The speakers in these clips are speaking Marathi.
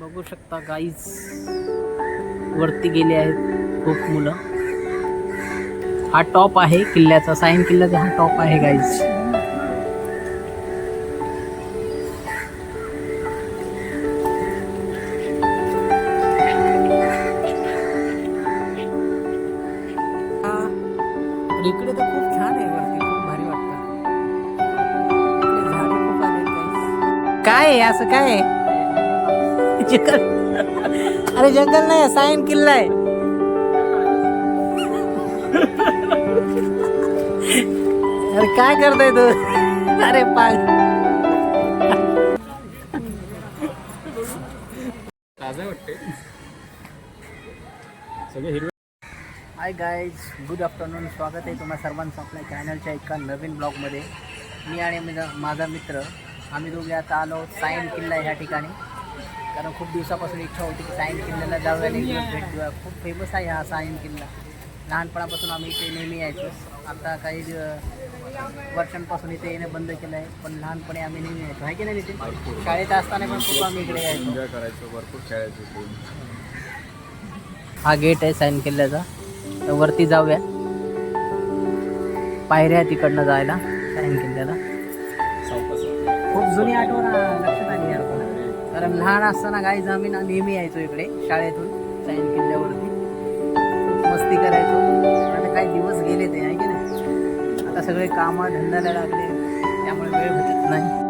बघू शकता गाईज वरती गेले आहेत खूप मुलं. हा टॉप आहे किल्ल्याचा. साईन किल्ल्याचा हा टॉप आहे गाईज इकडे तर खूप छान आहे वरती. खूप भारी वाटतं. झाडे खूप काय आहे? असं काय आहे? जंगल. अरे जंगल नाही सायन किल्ला आहे. अरे काय करतोय तू? अरे पाय ताजा वाटते सगळे हिरवे हाय गाईज गुड आफ्टरनून स्वागत आहे तुम्हा सर्वांचं आपल्या चॅनलच्या एका नवीन ब्लॉगमध्ये मी आणि माझा माझा मित्र आम्ही दोघे आता आलो सायन किल्ला ह्या ठिकाणी. कारण खूप दिवसापासून इच्छा होती की सायन किल्ल्याला जाऊया आणि दिवस भेट देऊया. खूप फेमस आहे हा सायन किल्ला. लहानपणापासून आम्ही इथे नेहमी यायचो. आता काही वर्षांपासून इथे येणं बंद केलं आहे पण लहानपणी आम्ही नेहमी यायचो. आहे की नाही नितीन? शाळेत असताना पण खूप आम्ही इकडे यायचो. एन्जॉय करायचो भरपूर खेळायचो. हा गेट आहे सायन किल्ल्याचा. तर वरती जाऊया. पायऱ्या तिकडनं जायला सायन किल्ल्याला. खूप जुनी आठवण कारण लहान असताना गाईज आम्ही ना नेहमी यायचो इकडे शाळेतून सायन किल्ल्यावरती. मस्ती करायचो. आता काही दिवस गेले ते आहे की नाही? आता सगळे कामं धंद्याला लागले त्यामुळे वेळ भेटत नाही.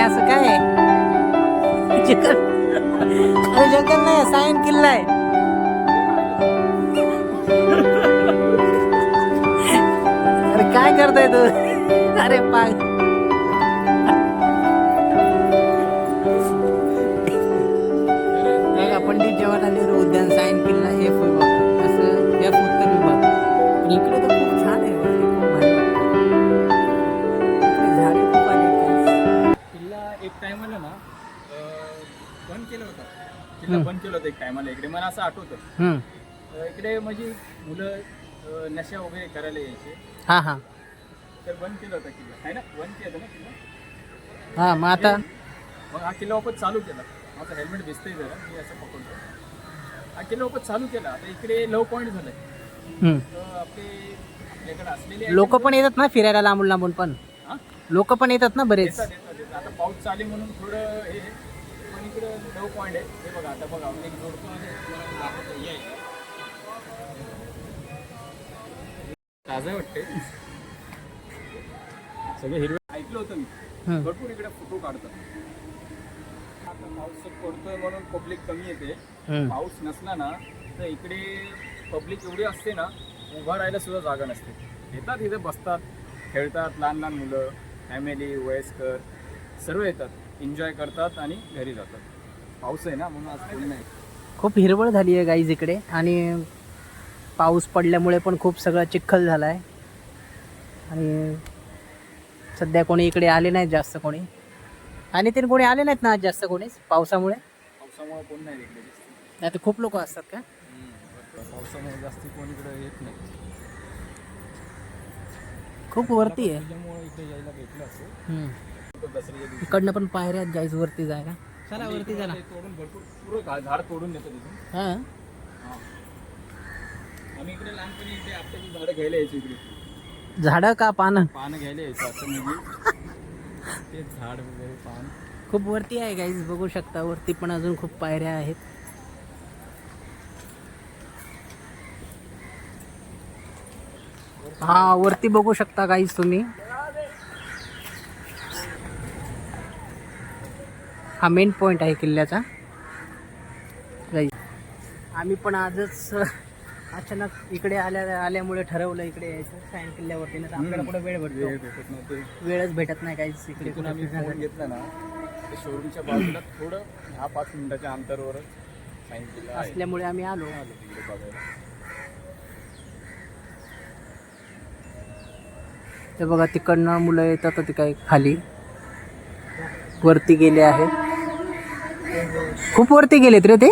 असं काय? जंगल अरे जंगल नाही सायन किल्ला आहे. अरे काय करताय तू? अरे पाय हम्म. बंद केलं होतं एक टायमाला इकडे मला असं आठवतं. हम्म. अं, इकडे म्हणजे मुलं अं, नशा वगैरे करायला यायचे. हा हा. तर बंद केलं होतं किल्ला. आहे ना? बंद केलं ना किल्ला? हा मग आता? मग हा किल्ला वापस चालू केला. माझं हेल्मेट दिसतंय जरा मी असं पकडतो. हा किल्ला वापस चालू केला. आता इकडे लव पॉईंट झालंय. आपले आपल्याकडे असलेले लोक पण येतात ना फिरायला लांबून लांबून पण? हा? लोक पण येतात ना बरेच. आता पाऊस चालू म्हणून थोडं हे इकडे लव पॉईंट आहे हे बघा आता बघा आपण एक जोडतो तुम्हाला दाखवतो. ये इथे. ताजा वाटते सगळे हिरवे ऐकलं होतं मी. भरपूर इकडे फोटो काढतात आता पाऊस पडतोय म्हणून पब्लिक कमी येते. पाऊस नसला ना तर इकडे पब्लिक एवढी असते ना उभा राहायला सुद्धा जागा नसते येतात इथे बसतात खेळतात लहान लहान मुलं फॅमिली वयस्कर सर्व येतात एन्जॉय करतात आणि घरी जातात. पाऊस आहे ना म्हणून आज कोणी नाही. खूप हिरवळ झाली आहे गाईज इकडे. आणि पाऊस पडल्यामुळे पण खूप सगळं चिखल झाला आहे आणि सध्या कोणी इकडे आले नाहीत जास्त कोणी. आणि ते कोणी आले नाहीत ना आज जास्त कोणीच पावसामुळे? पावसामुळे कोण नाही इकडे. नाही तर खूप लोक असतात का? पावसामुळे जास्त कोण इकडे येत नाही. खूप वरती आहे. इकडे यायला भेटलं इकडनं पण पायऱ्या आहेत गाईज वरती जायला. चला वरती चला. ते तोडून भरपूर पुरं झा- झाड तोडून तिथून हां? हा. आम्ही इकडे लहानपणी इथे आपल्याची झाडं घ्यायला यायची इकडे. झाडं का पानं? पानं घ्यायला यायचं असं म्हणजे ते झाड वगैरे पान. खूप वरती आहे गाईज बघू शकता. वरती पण अजून खूप पायऱ्या आहेत. हा वरती बघू शकता गाईज तुम्ही. हा मेन पॉइंट आहे किल्ल्याचा. आम्ही पण आजच अचानक इकडे आल्या आल्यामुळे ठरवलं इकडे यायचं. सायन किल्ल्यावरती नाही आपल्याला कुठे वेळ भेटतो. नव्हते. वेळच भेटत नाही काहीच इकडे. घेतला ना ते शोरूमच्या बाजूला थोडं दहा पाच मिनिटाच्या अंतरावरच सांगितलेलं आहे. असल्यामुळे आम्ही आलो. आलो तिकडे बघायला. ते बघा तिकडनं मुलं येतात ते काही खाली वरती गेले आहे खूप वरती गेलेत रे ते?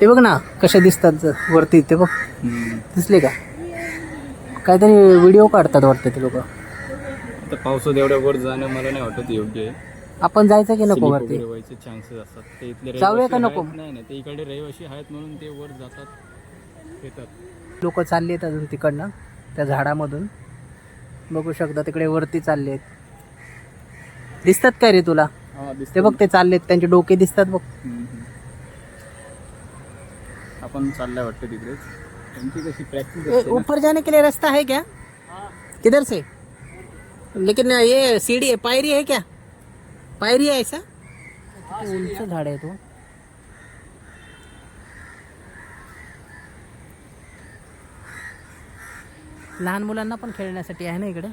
ते बघ ना कशा दिसतात वरती ते बघ. दिसले का? काहीतरी व्हिडिओ काढतात वाटतं ते लोक. आता पावसात एवढ्या वर जाणं मला नाही वाटत योग्य आहे. आपण जायचं की नको वरती? चान्सेस असतात. ते इथले जाऊया का नको? नाही नाही ते इकडे रहिवाशी आहेत म्हणून ते वर जातात येतात. लोक चालले आहेत अजून तिकडनं त्या झाडामधून. बघू शकता तिकडे वरती चालले आहेत. दिसतात काय रे तुला? ते बघ ते चाललेत त्यांचे डोके दिसतात बघ. आपण चाललाय वाटतं तिकडेच त्यांची कशी प्रॅक्टिस ए, ऊपर जाने के लिए रास्ता है क्या? किधर से? लेकिन ये सीढ़ी है पायरी है क्या? पायरी है ऐसा? उंच झाड आहे तो? लहान मुलांना पण खेळण्यासाठी आहे ना इकडे?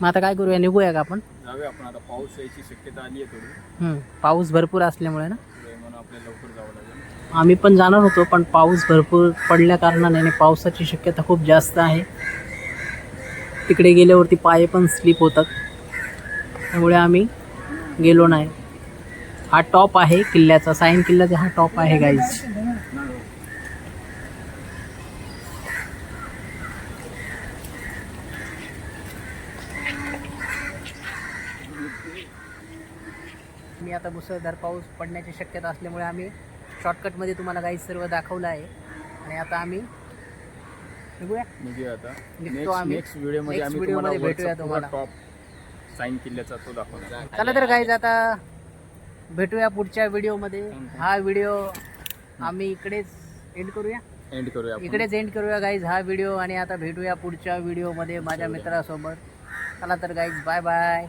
मग आता काय करूया निघूया का आपण? जाऊया आपण. आता पाऊस यायची शक्यता आली आहे थोडी. हम्म, पाऊस भरपूर असल्यामुळे ना? पुढे म्हणून आपल्याला लवकर जावं लागेल. आम्ही पण जाणार होतो पण पाऊस भरपूर पडल्या कारणाने आणि पावसाची शक्यता खूप जास्त आहे. तिकडे गेल्यावरती पाय पण स्लिप होतात. त्यामुळे आम्ही गेलो नाही. हा टॉप आहे किल्ल्याचा. साईन किल्ल्याचा हा टॉप आहे गाईज मी आता मुसळधार पाऊस पडण्याची शक्यता असल्यामुळे आम्ही शॉर्टकटमध्ये तुम्हाला काही सर्व दाखवलं आहे. आणि आता आम्ही निघूया. निघूया आता. निघतो नेक्स्ट आम्ही. नेक्स्ट व्हिडिओमध्ये Next आम्ही video तुम्हाला मध्ये भेटूया तुम्हाला. टॉप साईन किल्ल्याचा तो दाखवणार चला तर गाईज आता भेटूया पुढच्या व्हिडिओमध्ये हा व्हिडिओ आम्ही इकडेच एंड करूया. एंड करूया आपण. इकडेच एंड करूया गाईज हा व्हिडिओ आणि आता भेटूया पुढच्या व्हिडिओमध्ये माझ्या मित्रासोबत. चला तर गाईज बाय बाय